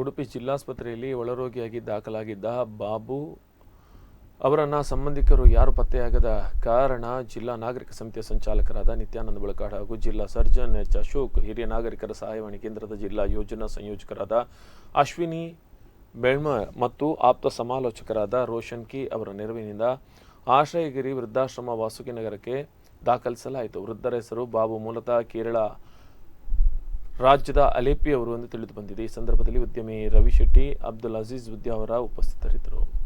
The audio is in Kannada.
ಉಡುಪಿ ಜಿಲ್ಲಾಸ್ಪತ್ರೆಯಲ್ಲಿ ಒಳರೋಗಿಯಾಗಿ ದಾಖಲಾಗಿದ್ದ ಬಾಬು ಅವರನ್ನು ಸಂಬಂಧಿಕರು ಯಾರು ಪತ್ತೆಯಾಗದ ಕಾರಣ ಜಿಲ್ಲಾ ನಾಗರಿಕ ಸಮಿತಿಯ ಸಂಚಾಲಕರಾದ ನಿತ್ಯಾನಂದ ಬಳಕಾಡ್ ಹಾಗೂ ಜಿಲ್ಲಾ ಸರ್ಜನ್ ಎಚ್ ಅಶೋಕ್, ಹಿರಿಯ ನಾಗರಿಕರ ಸಹಾಯವಾಣಿ ಕೇಂದ್ರದ ಜಿಲ್ಲಾ ಯೋಜನಾ ಸಂಯೋಜಕರಾದ ಅಶ್ವಿನಿ ಬೆಳ್ಮ ಮತ್ತು ಆಪ್ತ ಸಮಾಲೋಚಕರಾದ ರೋಷನ್ ಕಿ ಅವರ ನೆರವಿನಿಂದ ಆಶ್ರಯಗಿರಿ ವೃದ್ಧಾಶ್ರಮ ವಾಸುಕಿ ನಗರಕ್ಕೆ ದಾಖಲಿಸಲಾಯಿತು. ವೃದ್ಧರ ಹೆಸರು ಬಾಬು ಮೂಲತಃ ಕೇರಳ. ರಾಜ್ಯದ ಅಲೇಪಿ ಅವರು ಎಂದು ತಿಳಿದು ಬಂದಿದೆ. ಈ ಸಂದರ್ಭದಲ್ಲಿ ಉದ್ಯಮಿ ರವಿ ಶೆಟ್ಟಿ ಅಬ್ದುಲ್ ಅಜೀಜ್ ಉದ್ಯಾವರ ಉಪಸ್ಥಿತರಿದ್ದರು.